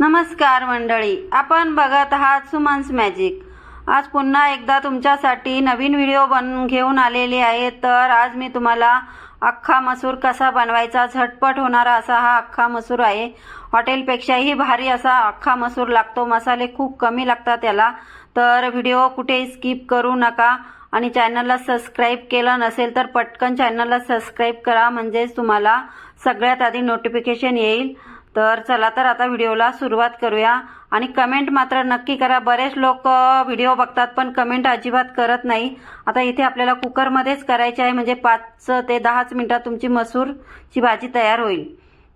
नमस्कार मंडळी आपण बघत आहात सुमन्स मॅजिक. आज पुन्हा एकदा तुमच्यासाठी नवीन व्हिडिओ बन घेऊन आलेले आहे. तर आज मी तुम्हाला अख्खा मसूर कसा बनवायचा झटपट होणारा असा हा अख्खा मसूर आहे. हॉटेलपेक्षाही भारी असा अख्खा मसूर लागतो. मसाले खूप कमी लागतात त्याला तर व्हिडिओ कुठेही स्किप करू नका. आणि चॅनलला सबस्क्राईब केलं नसेल तर पटकन चॅनलला सबस्क्राईब करा. म्हणजेच तुम्हाला सगळ्यात आधी नोटिफिकेशन येईल. तर चला तर आता व्हिडिओला सुरुवात करूया. आणि कमेंट मात्र नक्की करा. बरेच लोक व्हिडिओ बघतात पण कमेंट अजिबात करत नाही. आता इथे आपल्याला कुकरमध्येच करायचे आहे. म्हणजे पाच ते दहाच मिनटात तुमची मसूरची भाजी तयार होईल.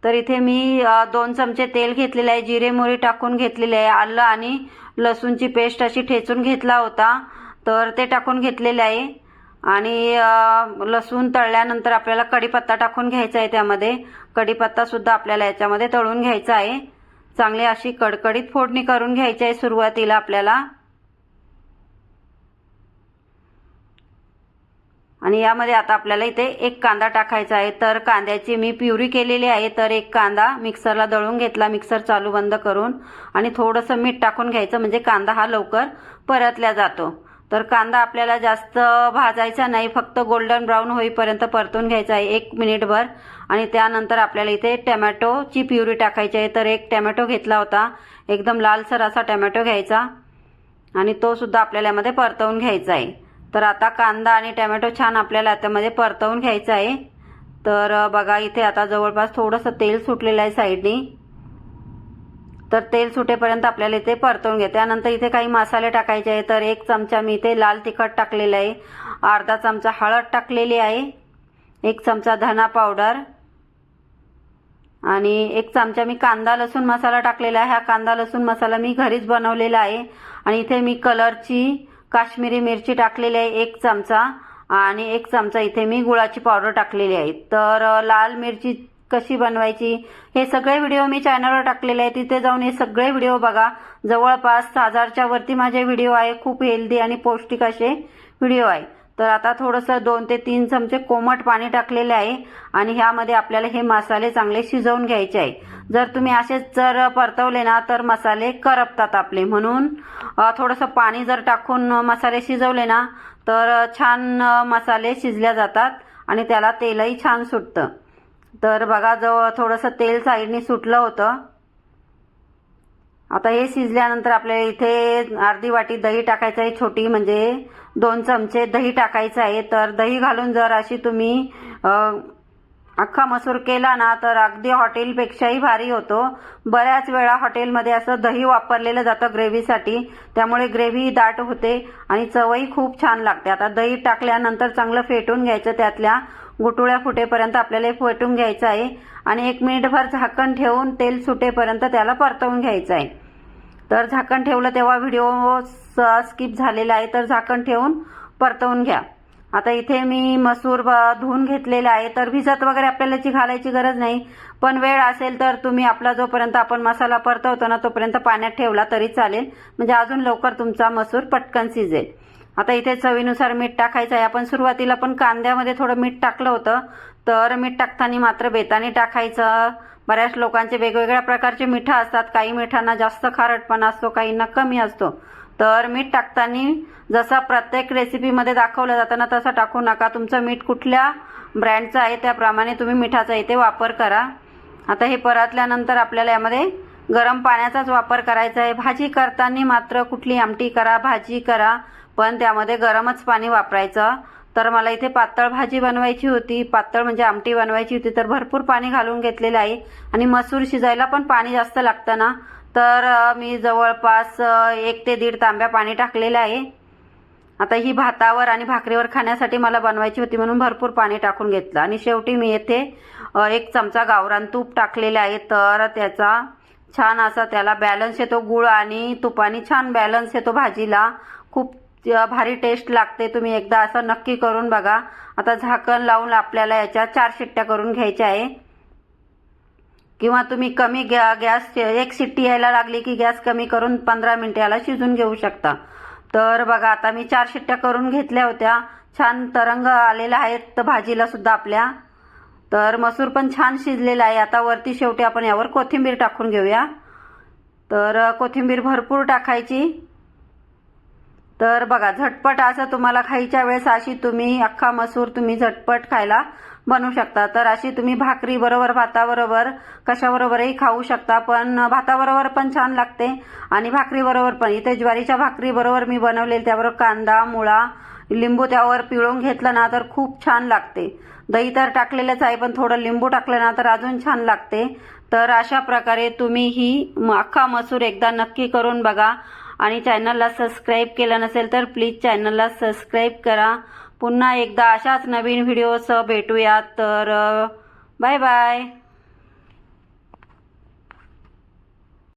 तर इथे मी दोन चमचे तेल घेतलेले आहे. जिरे मोहरी टाकून घेतलेले आहे. आलं आणि लसूणची पेस्ट अशी ठेचून घेतला होता. तर ते टाकून घेतलेले आहे. आणि लसूण तळल्यानंतर आपल्याला कढीपत्ता टाकून घ्यायचा आहे त्यामध्ये. कढीपत्ता सुद्धा आपल्याला याच्यामध्ये तळून घ्यायचा आहे. चांगली अशी कडकडीत फोडणी करून घ्यायची आहे सुरुवातीला आपल्याला. आणि यामध्ये आता आपल्याला इथे एक कांदा टाकायचा आहे. तर कांद्याची मी प्युरी केलेली आहे. तर एक कांदा मिक्सरला दळून घेतला मिक्सर चालू बंद करून. आणि थोडंसं मीठ टाकून घ्यायचं म्हणजे कांदा हा लवकर परतल्या जातो. तर कांदा आपल्याला जास्त भाजायचा नाही फक्त गोल्डन ब्राऊन होईपर्यंत परतून घ्यायचा आहे. एक मिनिटभर आणि त्यानंतर आपल्याला इथे टॅमॅटोची प्युरी टाकायची आहे. तर एक टॅमॅटो घेतला होता. एकदम लालसर असा टॅमॅटो घ्यायचा. आणि तो सुद्धा आपल्याला यामध्ये परतवून घ्यायचा आहे. तर आता कांदा आणि टॅमॅटो छान आपल्याला त्यामध्ये परतवून घ्यायचा आहे. तर बघा इथे आता जवळपास थोडंसं तेल सुटलेलं आहे साईडनी. तर तेल सुटेपर्यंत आपल्याला इथे परतवून घ्या त्यानंतर इथे काही मसाले टाकायचे आहे तर एक चमचा मी इथे लाल तिखट टाकलेलं आहे. अर्धा चमचा हळद टाकलेली आहे. एक चमचा धना पावडर. आणि एक चमचा मी कांदा लसूण मसाला टाकलेला आहे. हा कांदा लसूण मसाला मी घरीच बनवलेला आहे. आणि इथे मी कलरची काश्मीरी मिरची टाकलेली आहे. एक चमचा. आणि एक चमचा इथे मी गुळाची पावडर टाकलेली आहे. तर लाल मिरची कशी बनवायची? हे सगळे व्हिडिओ मी चॅनलवर टाकलेले आहे तिथे जाऊन हे सगळे व्हिडिओ बघा. जवळपास हजारच्या वरती माझे व्हिडिओ आहे. खूप हेल्दी आणि पौष्टिक असे व्हिडिओ आहे. तर आता थोडंसं दोन ते तीन चमचे कोमट पाणी टाकलेले आहे आणि ह्यामध्ये आपल्याला हे मसाले चांगले शिजवून घ्यायचे आहे जर तुम्ही असेच जर परतवले ना तर मसाले करपतात आपले. म्हणून थोडंसं पाणी जर टाकून मसाले शिजवले ना तर छान मसाले शिजल्या जातात आणि त्याला तेलही छान सुटतं. तर बघा जवळ थोडंसं तेल साईडने सुटलं होतं. आता हे शिजल्यानंतर आपल्याला इथे अर्धी वाटी दही टाकायचं आहे छोटी म्हणजे दोन चमचे दही टाकायचं आहे. तर दही घालून जर अशी तुम्ही अख्खा मसूर केला ना तर अगदी हॉटेलपेक्षाही भारी होतो. बऱ्याच वेळा हॉटेलमध्ये असं दही वापरलेलं जातं ग्रेव्हीसाठी. त्यामुळे ग्रेव्ही दाट होते आणि चवही खूप छान लागते. आता दही टाकल्यानंतर चांगलं फेटून घ्यायचं त्यातल्या गुटुळ्या फुटेपर्यंत आपल्याला हे फेटून घ्यायचं आहे आणि एक मिनिटभर झाकण ठेवून तेल सुटेपर्यंत त्याला परतवून घ्यायचं आहे. तर झाकण ठेवलं तेव्हा व्हिडिओ स्किप झालेला आहे तर झाकण ठेवून परतवून घ्या. आता इथे मी मसूर ब- धुवून घेतलेला आहे तर भिजत वगैरे आपल्याला घालायची गरज नाही. पण वेळ असेल तर तुम्ही आपला जोपर्यंत आपण मसाला परतवतो ना तोपर्यंत पाण्यात ठेवला तरी चालेल. म्हणजे अजून लवकर तुमचा मसूर पटकन शिजेल. आता इथे चवीनुसार मीठ टाकायचं आहे. आपण सुरुवातीला पण कांद्यामध्ये थोडं मीठ टाकलं होतं. तर मीठ टाकताना मात्र बेताने टाकायचं. बऱ्याच लोकांचे वेगवेगळ्या प्रकारचे मिठं असतात. काही मिठांना जास्त खारटपणा असतो काहींना कमी असतो. तर मीठ टाकताना जसा प्रत्येक रेसिपीमध्ये दाखवलं जातं ना तसं टाकू नका. तुमचं मीठ कुठल्या ब्रँडचं आहे त्याप्रमाणे तुम्ही मिठाचा इथे वापर करा. आता हे परतल्यानंतर आपल्याला यामध्ये गरम पाण्याचाच वापर करायचा आहे. भाजी करताना मात्र कुठली आमटी करा भाजी करा. पण त्यामध्ये गरमच पाणी वापरायचं. तर मला इथे पातळ भाजी बनवायची होती. पातळ म्हणजे आमटी बनवायची होती. तर भरपूर पाणी घालून घेतलेलं आहे. आणि मसूर शिजायला पण पाणी जास्त लागतं ना. तर मी जवळपास एक ते दीड तांब्या पाणी टाकलेलं आहे. आता ही भातावर आणि भाकरीवर खाण्यासाठी मला बनवायची होती म्हणून भरपूर पाणी टाकून घेतलं. आणि शेवटी मी येथे एक चमचा गावरान तूप टाकलेलं आहे. तर त्याचा छान असा त्याला बॅलन्स येतो. गुळ आणि तुपाने छान बॅलन्स येतो भाजीला. खूप भारी टेस्ट लागते. तुम्ही एकदा असं नक्की करून बघा. आता झाकण लावून आपल्याला याच्या चार शिट्ट्या करून घ्यायच्या आहे. किंवा तुम्ही कमी गॅ गॅस एक शिट्टी यायला लागली की गॅस कमी करून पंधरा मिनिटं याला शिजून घेऊ शकता. तर बघा आता मी चार शिट्ट्या करून घेतल्या होत्या. छान तरंग आलेला आहे. तर भाजीला सुद्धा आपल्या. तर मसूर पण छान शिजलेला आहे. आता वरती शेवटी आपण यावर कोथिंबीर टाकून घेऊया. तर कोथिंबीर भरपूर टाकायची. तर बघा झटपट असं तुम्हाला खायच्या वेळेस अशी तुम्ही अख्खा मसूर तुम्ही झटपट खायला बनवू शकता. तर अशी तुम्ही भाकरी बरोबर भाताबरोबर कशाबरोबरही खाऊ शकता पण भाताबरोबर पण छान लागते आणि भाकरीबरोबर पण. इथे ज्वारीच्या भाकरीबरोबर मी बनवलेली त्याबरोबर कांदा मुळा लिंबू त्यावर पिळून घेतलं ना तर खूप छान लागते. दही तर टाकलेलंच आहे पण थोडं लिंबू टाकलं ना तर अजून छान लागते. तर अशा प्रकारे तुम्ही ही अख्खा मसूर एकदा नक्की करून बघा. आणि चॅनलला सबस्क्राईब केलं नसेल तर प्लीज चॅनलला सबस्क्राईब करा. पुन्हा एकदा अशाच नवीन व्हिडिओसह भेटूयात. तर बाय बाय